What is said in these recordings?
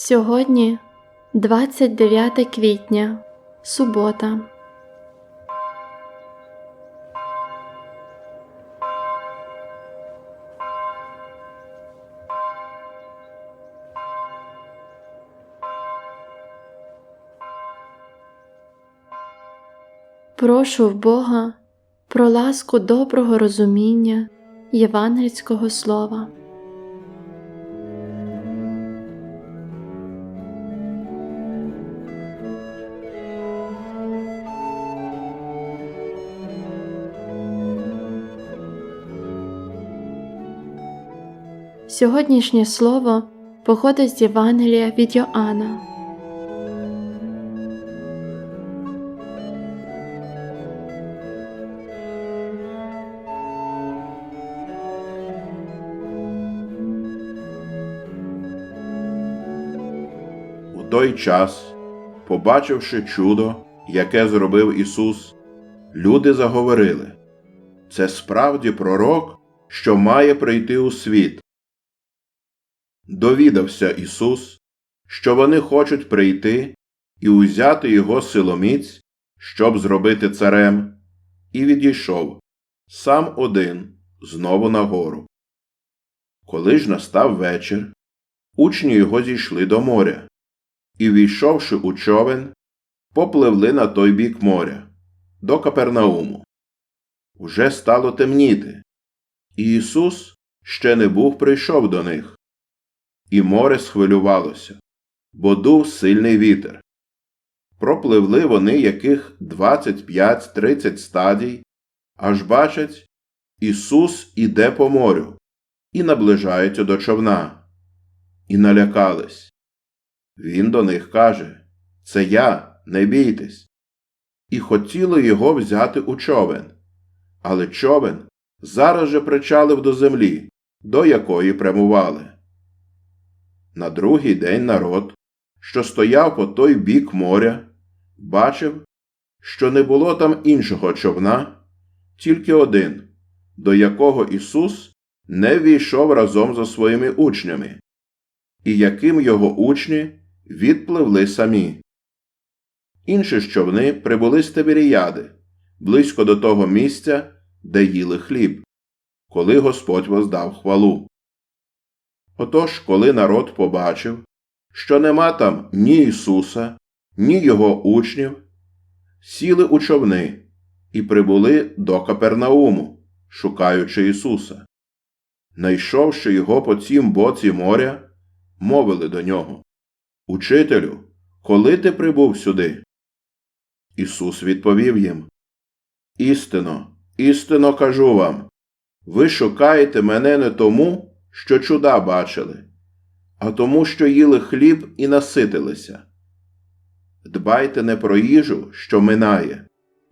Сьогодні 29 квітня, субота. Прошу в Бога про ласку доброго розуміння євангельського слова. Сьогоднішнє слово походить з Євангелія від Йоанна. У той час, побачивши чудо, яке зробив Ісус, люди заговорили це справді пророк, що має прийти у світ. Довідався Ісус, що вони хочуть прийти і узяти його силоміць, щоб зробити царем, і відійшов сам один знову на гору. Коли ж настав вечір, учні його зійшли до моря і, війшовши у човен, попливли на той бік моря, до Капернауму. Уже стало темніти, і Ісус ще не був прийшов до них. І море схвилювалося, бо дув сильний вітер. Пропливли вони яких 25-30 стадій, аж бачать, Ісус іде по морю і наближається до човна, і налякались. Він до них каже Це я, не бійтесь. І хотіли його взяти у човен. Але човен зараз же причалив до землі, до якої прямували. На другий день народ, що стояв по той бік моря, бачив, що не було там іншого човна, тільки один, до якого Ісус не війшов разом зі своїми учнями, і яким його учні відпливли самі. Інші ж човни прибули з Тиберіяди, близько до того місця, де їли хліб, коли Господь воздав хвалу. Отож, коли народ побачив, що нема там ні Ісуса, ні Його учнів, сіли у човни і прибули до Капернауму, шукаючи Ісуса. Найшовши його по цім боці моря, мовили до нього Учителю, коли ти прибув сюди? Ісус відповів їм Істинно, істинно кажу вам, ви шукаєте мене не тому, що чуда бачили, а тому, що їли хліб і наситилися. Дбайте не про їжу, що минає,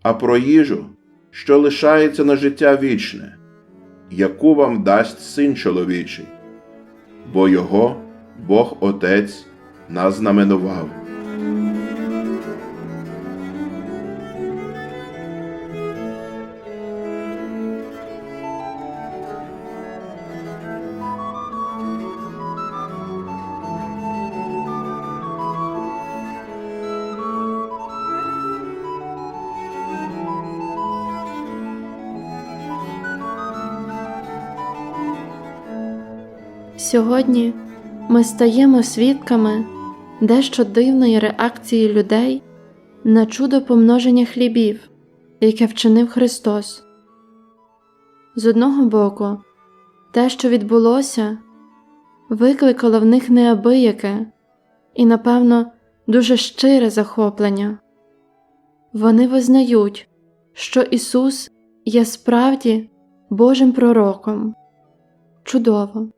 а про їжу, що лишається на життя вічне, яку вам дасть син чоловічий, бо його Бог Отець назнаменував. Сьогодні ми стаємо свідками дещо дивної реакції людей на чудо помноження хлібів, яке вчинив Христос. З одного боку, те, що відбулося, викликало в них неабияке і, напевно, дуже щире захоплення. Вони визнають, що Ісус є справді Божим пророком. Чудово.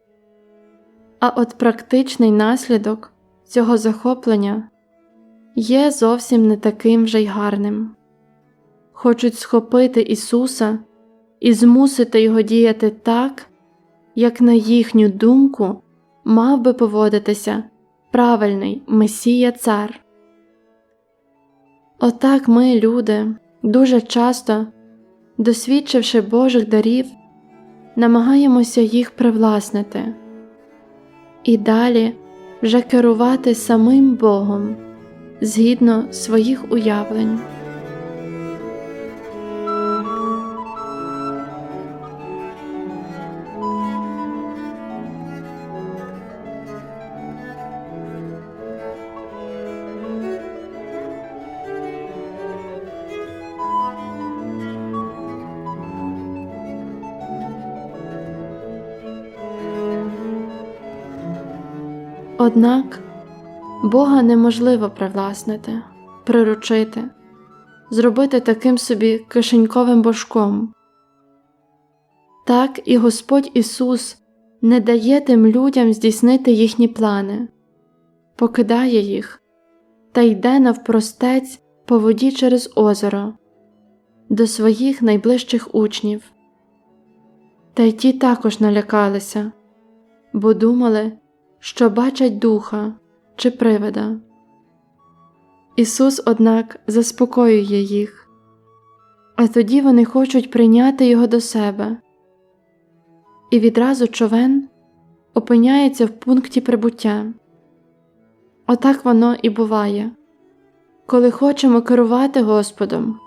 А от практичний наслідок цього захоплення є зовсім не таким же й гарним. Хочуть схопити Ісуса і змусити Його діяти так, як, на їхню думку, мав би поводитися правильний Месія Цар. Отак ми, люди, дуже часто, досвідчивши Божих дарів, намагаємося їх привласнити і далі вже керувати самим Богом згідно своїх уявлень. Однак Бога неможливо привласнити, приручити, зробити таким собі кишеньковим божком. Так і Господь Ісус не дає тим людям здійснити їхні плани, покидає їх та йде навпростець по воді через озеро до своїх найближчих учнів. Та й ті також налякалися, бо думали, що бачать духа чи привида. Ісус, однак, заспокоює їх, а тоді вони хочуть прийняти Його до себе. І відразу човен опиняється в пункті прибуття. Отак воно і буває. Коли хочемо керувати Господом,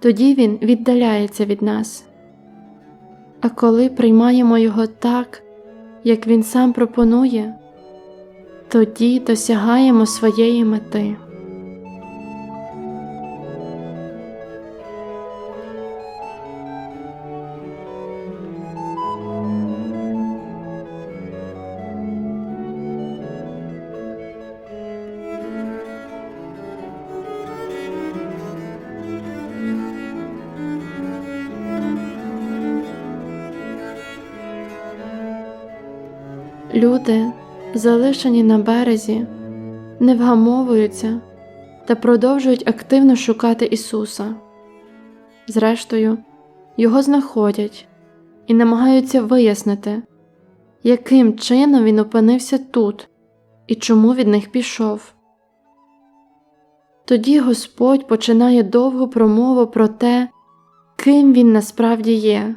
тоді Він віддаляється від нас. А коли приймаємо Його так, як Він сам пропонує, тоді досягаємо своєї мети. Люди, залишені на березі, не вгамовуються та продовжують активно шукати Ісуса. Зрештою, його знаходять і намагаються вияснити, яким чином він опинився тут і чому від них пішов. Тоді Господь починає довгу промову про те, ким він насправді є.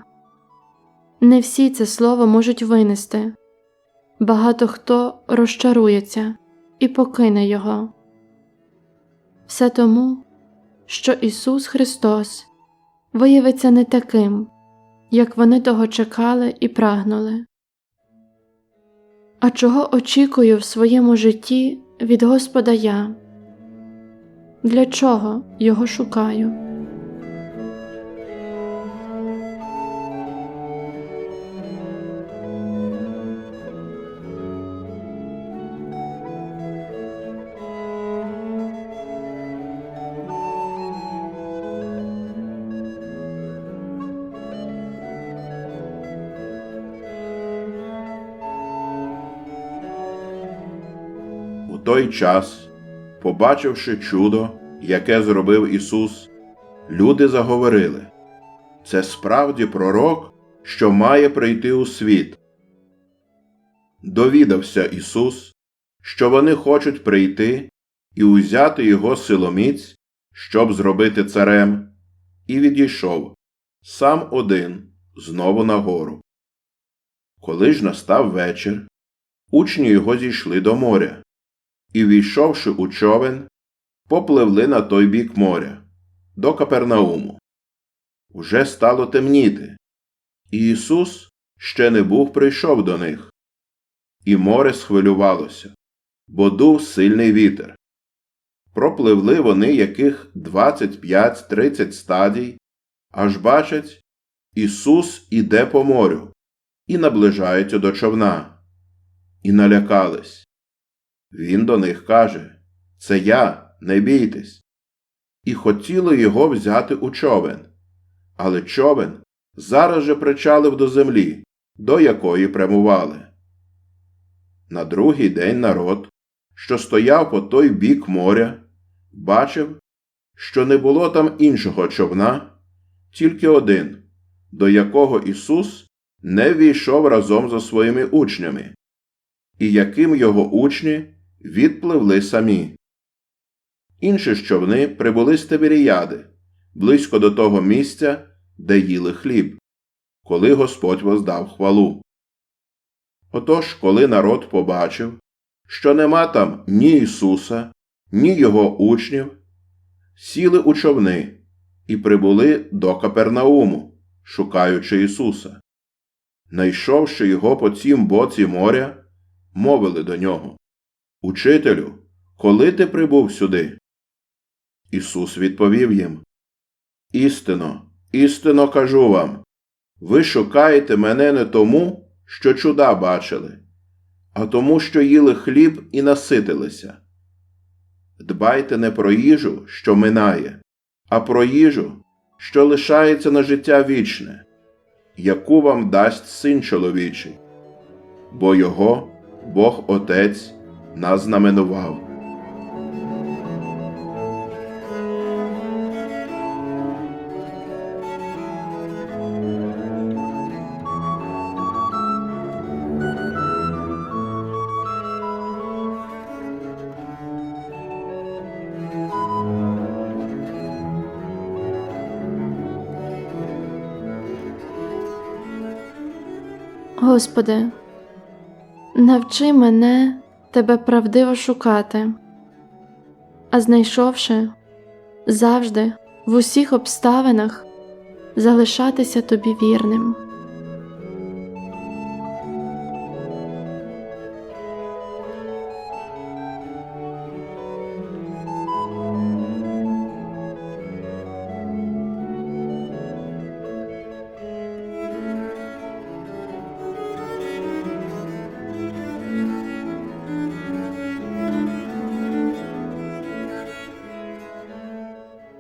Не всі це слово можуть винести. Багато хто розчарується і покине Його. Все тому, що Ісус Христос виявиться не таким, як вони того чекали і прагнули. А чого очікую в своєму житті від Господа я? Для чого Його шукаю? Той час, побачивши чудо, яке зробив Ісус, люди заговорили це справді пророк, що має прийти у світ. Довідався Ісус, що вони хочуть прийти і узяти його силоміць, щоб зробити царем, і відійшов сам один знову на гору. Коли ж настав вечір, учні його зійшли до моря і, війшовши у човен, попливли на той бік моря, до Капернауму. Уже стало темніти, і Ісус ще не був прийшов до них. І море схвилювалося, бо дув сильний вітер. Пропливли вони яких 25-30 стадій, аж бачать, Ісус іде по морю і наближається до човна, і налякались. Він до них каже Це я, не бійтесь. І хотіли його взяти у човен. Але човен зараз же причалив до землі, до якої прямували. На другий день народ, що стояв по той бік моря, бачив, що не було там іншого човна, тільки один, до якого Ісус не війшов разом зі своїми учнями, і яким його учні відпливли самі. Інші ж човни прибули з Тиберіяди, близько до того місця, де їли хліб, коли Господь воздав хвалу. Отож, коли народ побачив, що нема там ні Ісуса, ні Його учнів, сіли у човни і прибули до Капернауму, шукаючи Ісуса. Найшовши його по цім боці моря, мовили до нього Учителю, коли ти прибув сюди? Ісус відповів їм Істинно, істинно кажу вам, ви шукаєте мене не тому, що чуда бачили, а тому, що їли хліб і наситилися. Дбайте не про їжу, що минає, а про їжу, що лишається на життя вічне, яку вам дасть син чоловічий, бо його Бог Отець назнаменував. Господи, навчи мене Тебе правдиво шукати, а знайшовши завжди в усіх обставинах залишатися Тобі вірним.